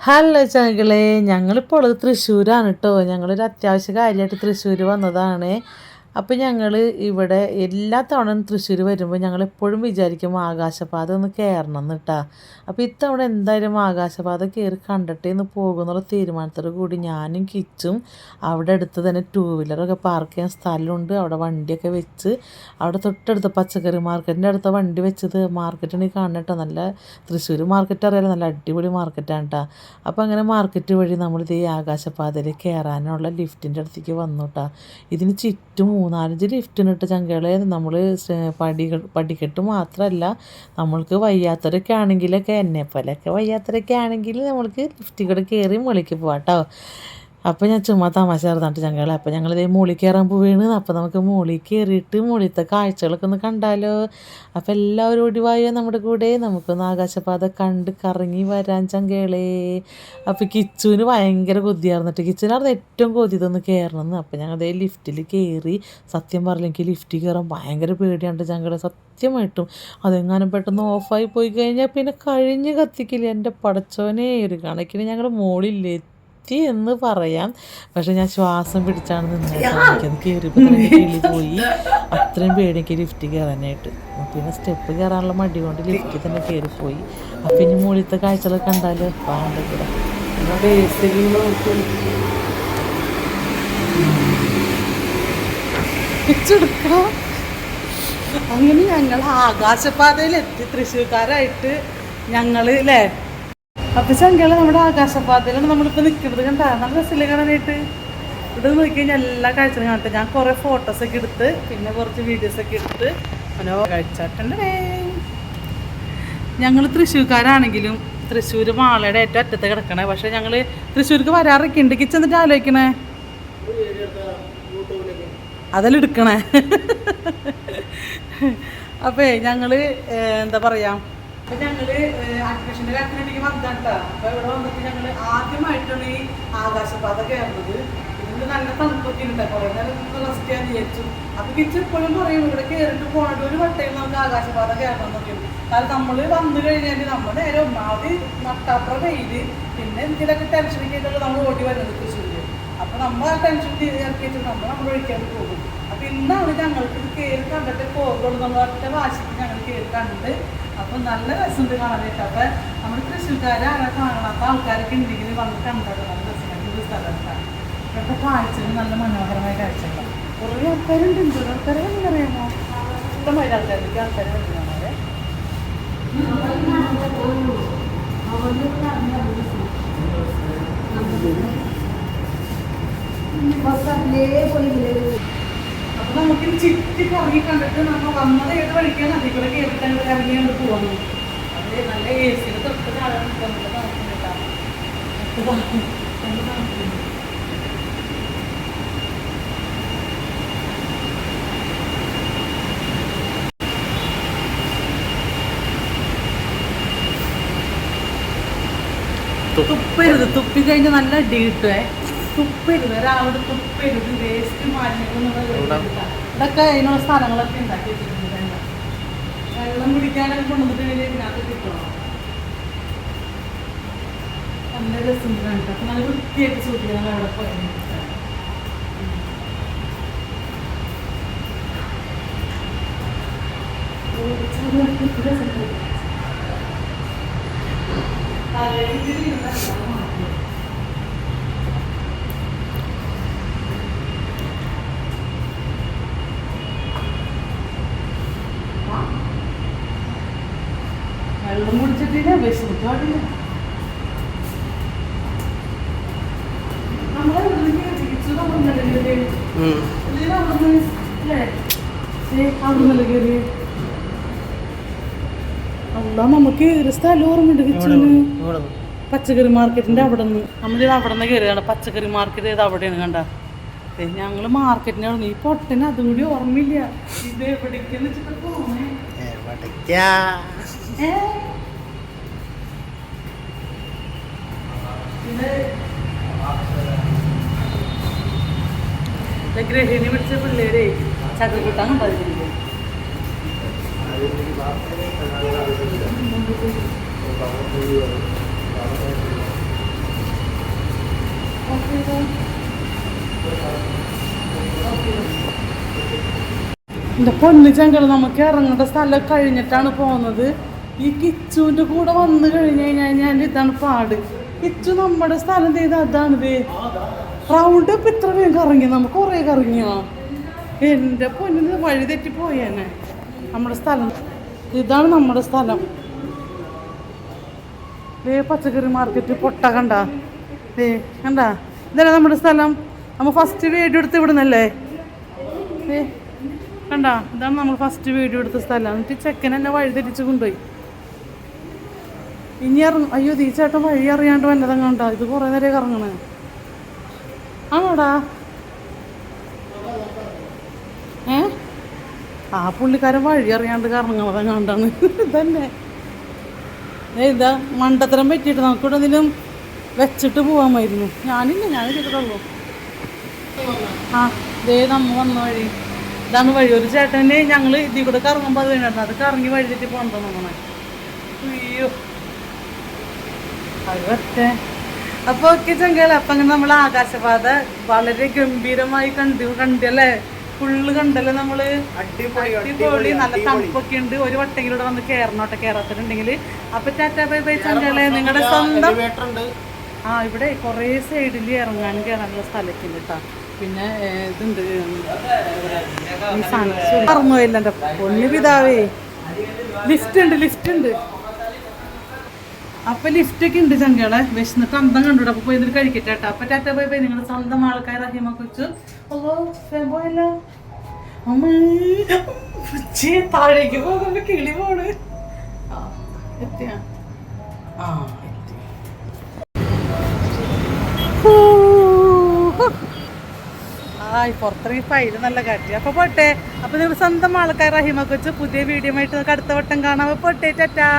Hello ചങ്ങളെ ഞങ്ങളിപ്പോൾ ഉള്ളത് തൃശ്ശൂരാണ് കേട്ടോ. ഞങ്ങളൊരു അത്യാവശ്യ കാര്യമായിട്ട് തൃശ്ശൂർ വന്നതാണ്. അപ്പോൾ ഞങ്ങൾ ഇവിടെ എല്ലാ തവണയും തൃശ്ശൂർ വരുമ്പോൾ ഞങ്ങൾ എപ്പോഴും വിചാരിക്കും ആകാശപാത ഒന്ന് കയറണം എന്ന് കേട്ടാ അപ്പോൾ ഇത്തവണ എന്തായാലും ആകാശപാത കയറി കണ്ടിട്ടേ എന്ന് പോകുന്നുള്ള തീരുമാനത്തോടു കൂടി ഞാനും കിച്ചും അവിടെ അടുത്ത് തന്നെ ടൂ വീലറൊക്കെ പാർക്ക് ചെയ്യാൻ സ്ഥലമുണ്ട്. അവിടെ വണ്ടിയൊക്കെ വെച്ച് അവിടെ തൊട്ടടുത്ത് പച്ചക്കറി മാർക്കറ്റിന്റെ അടുത്ത വണ്ടി വെച്ചത് മാർക്കറ്റാണ് ഈ കാണുന്നത് നല്ല തൃശ്ശൂർ മാർക്കറ്റ് അറിയാലോ നല്ല അടിപൊളി മാർക്കറ്റാണ് കേട്ടോ അപ്പോൾ അങ്ങനെ മാർക്കറ്റ് വഴി നമ്മളിത് ഈ ആകാശപാതയിൽ കയറാനുള്ള ലിഫ്റ്റിന്റെ അടുത്തേക്ക് വന്നു കേട്ടോ ഇതിന് ചുറ്റും മൂന്നാലഞ്ച് ലിഫ്റ്റിനിട്ട് ചങ്കകളെ നമ്മൾ പടികൾ പടിക്കെട്ട് മാത്രമല്ല നമ്മൾക്ക് വയ്യാത്തവരൊക്കെ ആണെങ്കിലൊക്കെ എന്നെ പോലെയൊക്കെ വയ്യാത്തവരൊക്കെ ആണെങ്കിൽ നമ്മൾക്ക് ലിഫ്റ്റുകൾ കയറി മുകളിലേക്ക് പോകാം കേട്ടോ അപ്പോൾ ഞാൻ ചുമ്മാ തമാശ ചേർന്നിട്ട് ഞങ്ങൾ അപ്പോൾ ഞങ്ങളിതേ മൂളി കയറാൻ പോവുകയാണ് അപ്പോൾ നമുക്ക് മൂളി കയറിയിട്ട് മുകളിലത്തെ കാഴ്ചകളൊക്കെ ഒന്ന് കണ്ടാലോ? അപ്പോൾ എല്ലാവരും ഒടിവായോ നമ്മുടെ കൂടെ? നമുക്കൊന്ന് ആകാശപാത കണ്ട് കറങ്ങി വരാൻ ചങ്കേളേ. അപ്പോൾ കിച്ചുവിന് ഭയങ്കര കൊതിയായിരുന്നിട്ട് കിച്ചുവിനായിരുന്നു ഏറ്റവും കൊതി ഇതൊന്ന് കയറണമെന്ന് അപ്പോൾ ഞങ്ങൾ അതേ ലിഫ്റ്റിൽ കയറി സത്യം പറഞ്ഞില്ല എനിക്ക് ലിഫ്റ്റിൽ കയറാൻ ഭയങ്കര പേടിയാണ് ചങ്കേളെ. സത്യമായിട്ടും അതെങ്ങാനും പെട്ടെന്ന് ഓഫായി പോയി കഴിഞ്ഞാൽ പിന്നെ കഴിഞ്ഞ് കത്തിക്കില്ല. എന്റെ പടച്ചോനെ ഒരു കണക്കിന് ഞങ്ങൾ മുകളിൽ എത്തി എന്ന് പറയാം. പക്ഷെ ഞാൻ ശ്വാസം പിടിച്ചാണ് നിന്നത്. കയറി കയറിയപ്പോൾ തന്നെ കിളി പോയി. അത്രയും പേടി എനിക്ക് ലിഫ്റ്റ് കയറാനായിട്ട് പിന്നെ സ്റ്റെപ്പ് കയറാനുള്ള മടി കൊണ്ട് ലിഫ്റ്റിൽ തന്നെ കയറിപ്പോയി അപ്പം ഇനി മുകളിലത്തെ കാഴ്ചകളൊക്കെ കണ്ടാൽ പാണ്ടക്കൂടെ പിച്ചെടുക്കാം അങ്ങനെ ഞങ്ങൾ ആകാശപാതയിലെത്തി. തൃശ്ശൂർക്കാരായിട്ട് ഞങ്ങൾ അല്ലേ ചങ്കള നമ്മുടെ ആകാശപാതയിലാണ് നമ്മളിപ്പോൾ നിൽക്കുന്നത് കണ്ടാ? നല്ല രസമില്ല കാണാനായിട്ട്? ഇവിടെ നോക്കി കഴിഞ്ഞാൽ എല്ലാ കാഴ്ചകളും കാണട്ടെ. ഞാൻ കുറെ ഫോട്ടോസ് ഒക്കെ എടുത്ത് പിന്നെ കുറച്ച് വീഡിയോസ് ഒക്കെ എടുത്ത്. മനോ കാഴ്ചാട്ടേ ഞങ്ങൾ തൃശ്ശൂർക്കാരാണെങ്കിലും തൃശ്ശൂർ മാളയുടെ ഏറ്റവും അറ്റത്ത് കിടക്കണേ. പക്ഷെ ഞങ്ങൾ തൃശ്ശൂർക്ക് വരാറൊക്കെ ഉണ്ട്. കിച്ചൻ എന്നിട്ട് ആലോചിക്കണേ? അതെല്ലാം എടുക്കണേ? അപ്പേ ഞങ്ങൾ എന്താ പറയാ? അപ്പൊ ഞങ്ങൾ അഡ്മിഷന്റെ കാര്യത്തിന് വേണ്ടി വന്നിട്ടാ അപ്പൊ ഇവിടെ വന്നിട്ട് ഞങ്ങൾ ആദ്യമായിട്ടാണ് ഈ ആകാശപാത കയറുന്നത്. ഇതിന് നല്ല തണുപ്പൊക്കെ ഉണ്ട് കുറെ നേരം റെസ്റ്റ് ചെയ്യാൻ വിചാരിച്ചു. അപ്പൊ കിച്ച് എപ്പോഴും പറയും ഇവിടെ കയറിട്ട് പോകേണ്ട ഒരു വട്ടയിൽ നമുക്ക് ആകാശപാത കയറണം നോക്കിയും കാരണം നമ്മൾ വന്നു കഴിഞ്ഞാൽ നമ്മൾ നേരെ ഒന്നാമത് നട്ടാത്ര വെയിൽ പിന്നെ എന്തെങ്കിലുമൊക്കെ ടെൻഷൻ ചെയ്തിട്ട് നമ്മൾ ഓടി വരുന്നത് തൃശ്ശൂര് അപ്പൊ നമ്മൾ ആ ടെൻഷൻ ഇറക്കിയിട്ട് നമ്മൾ നമ്മൾ ഒഴിക്കാൻ പോകും അപ്പൊ ഇന്നാണ് ഞങ്ങൾക്ക് ഇത് കയറി കണ്ടിട്ട് പോകുള്ളൂ നമ്മൾ ഒറ്റ വാശിക്ക് ഞങ്ങൾ കയറി കണ്ടിട്ട് അപ്പൊ നല്ല രസമുണ്ട് കാണാനായിട്ട്. അപ്പൊ നമ്മുടെ തൃശ്ശൂർക്കാരെ ആരെ കാണാത്ത ആൾക്കാരൊക്കെ ഉണ്ടെങ്കിൽ വന്ന് കണ്ടത്. നല്ല രസമായിട്ട് ഒരു സ്ഥലത്താണ് ഇവിടുത്തെ കാഴ്ചകൾ നല്ല മനോഹരമായ കാഴ്ചകളാണ് കുറേ ആൾക്കാരുണ്ട്. എന്തോരം ആൾക്കാരെ അറിയാമോ ഇഷ്ടമായ ആൾക്കാർക്ക് ആൾക്കാരെ കാണാതെ അപ്പൊ നമുക്ക് ചുറ്റി കറങ്ങി കണ്ടിട്ട് നമ്മൾ വന്നത് ഏത് വഴിക്കാണ്? അതിൽ കൂടെ കയറിട്ടാണ് ഇറങ്ങി കൊണ്ട് പോകുന്നത് അത് നല്ല എ സിയുടെ തൊട്ട് താഴെ നിൽക്കാൻ നല്ല തണുപ്പുണ്ടാ തുപ്പരുത്. തുപ്പി കഴിഞ്ഞ നല്ല അടി കിട്ടുവേ. തുപ്പരുത് ഒരാളോട് തുപ്പരുത് വേസ്റ്റ് മാലിന്യങ്ങൾ ഇതൊക്കെ അതിനുള്ള സ്ഥലങ്ങളൊക്കെ ഉണ്ടാക്കി വെച്ചിട്ടുണ്ട്. വെള്ളം കുടിക്കാനൊക്കെ കൊണ്ടുവന്നിട്ട് കഴിഞ്ഞാൽ ഇതിനകത്ത് കിട്ടണം നല്ല രസം കണ്ടു അപ്പൊ നല്ല വൃത്തിയായിട്ട് സൂക്ഷിക്കണം അവിടെ പോയാൽ വെള്ളം കുടിച്ചിട്ടില്ല വിശന്നിട്ട് പാടില്ല നമ്മളെ തിരിച്ചു അവിടുന്ന് കയറി അല്ല? നമുക്ക് ഒരു സ്ഥലം ഓർമ്മയുണ്ട് കിച്ചന് പച്ചക്കറി മാർക്കറ്റിന്റെ അവിടെ നിന്ന് നമ്മളിത് അവിടെ നിന്ന് കയറിയാണ് പച്ചക്കറി മാർക്കറ്റ് ഇത് അവിടെയാണ് കണ്ട. ഞങ്ങൾ മാർക്കറ്റിന്റെ അവിടെ ഈ പൊട്ടന് അതും കൂടി ഓർമ്മയില്ല. ഇത് എവിടേക്കെന്ന് വെച്ചിട്ട് പോണേ? ഗ്രഹിണി പിടിച്ച പിള്ളേരെ ചക്രക്കൂട്ടാൻ പറഞ്ഞിരിക്കും എന്റെ പൊന്നിച്ചങ്കൾ നമുക്ക് ഇറങ്ങേണ്ട സ്ഥലം കഴിഞ്ഞിട്ടാണ് പോകുന്നത് ഈ കിച്ചുവിന്റെ കൂടെ വന്നു കഴിഞ്ഞു കഴിഞ്ഞാൽ ഞാൻ ഇതാണ് പാട്. കിച്ചു നമ്മുടെ സ്ഥലം ചെയ്ത് അതാണിത് റൗണ്ട് ഇപ്പം ഇത്ര വേഗം കറങ്ങി. നമുക്ക് കുറേ കറങ്ങിയോ? എന്റെ പൊന്നിന് വഴി തെറ്റി പോയേനെ നമ്മുടെ സ്ഥലം. ഇതാണ് നമ്മുടെ സ്ഥലം. ദേ പച്ചക്കറി മാർക്കറ്റ് പൊട്ട കണ്ട. ദേ കണ്ട. ഇതല്ലേ നമ്മുടെ സ്ഥലം? നമ്മ ഫസ്റ്റ് വീഡിയോ എടുത്ത് ഇവിടുന്നല്ലേ? ദേ കണ്ട. ഇതാണ് നമ്മൾ ഫസ്റ്റ് വീഡിയോ എടുത്ത സ്ഥലം. എന്നിട്ട് ചെക്കൻ എന്നെ വഴി തെറ്റിച്ച് കൊണ്ടുപോയി. ഇനി ഇറങ്ങും. അയ്യോ തീ ചേട്ടൻ വഴി അറിയാണ്ട് വല്ലതും കണ്ട? ഇത് കുറേ നേരം ഇറങ്ങണേ ആണോടാ? ഏ? ആ പുള്ളിക്കാരൻ വഴി അറിയാണ്ട് കറങ്ങണത് കണ്ടാണ്. ഇതന്നെ. ഇതാ മണ്ടത്തരം പറ്റിയിട്ട് നമുക്കിവിടെ എന്തെങ്കിലും വെച്ചിട്ട് പോവാമായിരുന്നു. ഞാനില്ല ഞാൻ ചെയ്തിട്ടുള്ളൂ. ആ ദേ നമ്മ വന്ന വഴി. ഇതാണ് വഴി. ഒരു ചേട്ടന് ഞങ്ങൾ ഇതിൽ കൂടെ കറങ്ങുമ്പോൾ അത് വേണ്ട അത് കറങ്ങി വഴി തെറ്റി പോകണ്ടോ നമ്മളെ അയ്യോ. പറ്റേ അപ്പൊ ഓക്കെ ചങ്കല അപ്പൊ അങ്ങനെ നമ്മൾ ആകാശപാത വളരെ ഗംഭീരമായി കണ്ടു കണ്ടല്ലേ ഫുള്ള് കണ്ടല്ലേ നമ്മൾ? അടിപൊളി നല്ല തണുപ്പൊക്കെ ഉണ്ട് ഒരു വട്ടെങ്കിലൂടെ വന്ന് കേറണോട്ടെ കേറാത്തിട്ടുണ്ടെങ്കിൽ അപ്പൊ ടാറ്റാ ബൈ ബൈ ചങ്കലെ നിങ്ങളുടെ സ്വന്തം ആ ഇവിടെ കുറേ സൈഡിൽ ഇറങ്ങാൻ കേറാനുള്ള സ്ഥലമൊക്കെ ഉണ്ട് കേട്ടോ പിന്നെ ഇതുണ്ട് ഇതുണ്ട് പോയില്ല എന്റെ പൊന്നു പിതാവേ. ലിഫ്റ്റ് ഉണ്ട് ലിഫ്റ്റ് ഉണ്ട്. അപ്പൊ ലിഫ്റ്റ് ഒക്കെ ഉണ്ട് ചങ്കളെ വിശന്നിട്ട് അന്തം കണ്ടുകൂടെ അപ്പൊ പോയി കഴിക്കട്ടെ കേട്ടോ. അപ്പൊ ടാറ്റ പോയി പോയി നിങ്ങളുടെ സ്വന്തം ആൾക്കാർ റഹിമ ഉച്ചി താഴേക്ക് പോകുമ്പോ കിളി പോണ്. ആ. ആയി പുറത്തിറങ്ങി ഫൈൽ നല്ല കാറ്റി. അപ്പൊ പോട്ടെ. അപ്പൊ നിങ്ങൾ സ്വന്തം ആൾക്കാർ റഹിമ പുതിയ വീഡിയോ ആയിട്ട് നമുക്ക് അടുത്ത വട്ടം കാണാം. പോട്ടെ ടാറ്റാ.